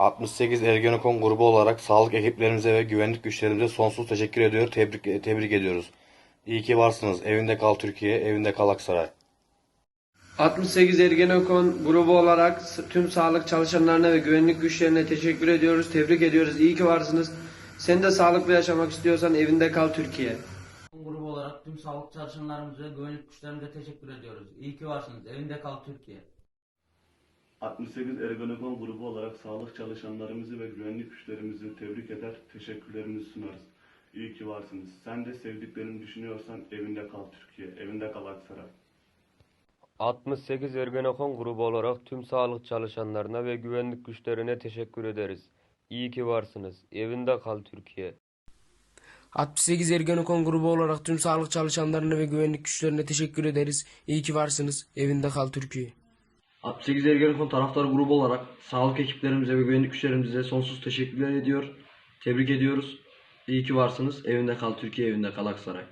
68 Ergenekon grubu olarak sağlık ekiplerimize ve güvenlik güçlerimize sonsuz teşekkür ediyor, tebrik, tebrik ediyoruz. İyi ki varsınız. Evinde kal Türkiye, evinde kal Aksaray. 68 Ergenekon grubu olarak tüm sağlık çalışanlarına ve güvenlik güçlerine teşekkür ediyoruz, tebrik ediyoruz. İyi ki varsınız. Sen de sağlıklı yaşamak istiyorsan evinde kal Türkiye. grubu olarak tüm sağlık çalışanlarımıza ve güvenlik güçlerimize teşekkür ediyoruz. İyi ki varsınız. Evinde kal Türkiye. 68 Ergonokon grubu olarak sağlık çalışanlarımızı ve güvenlik güçlerimizi tebrik eder, teşekkürlerimizi sunarız. İyi ki varsınız. Sen de sevdiklerini düşünüyorsan evinde kal Türkiye, evinde kal Aksaray. 68 Ergenekon grubu olarak tüm sağlık çalışanlarına ve güvenlik güçlerine teşekkür ederiz. İyi ki varsınız. Evinde kal Türkiye. 68 Ergenekon grubu olarak tüm sağlık çalışanlarına ve güvenlik güçlerine teşekkür ederiz. İyi ki varsınız. Evinde kal Türkiye. 68 Ergenekon taraftar grubu olarak sağlık ekiplerimize ve güvenlik güçlerimize sonsuz teşekkürler ediyor. Tebrik ediyoruz. İyi ki varsınız. Evinde kal Türkiye, evinde kal Aksaray.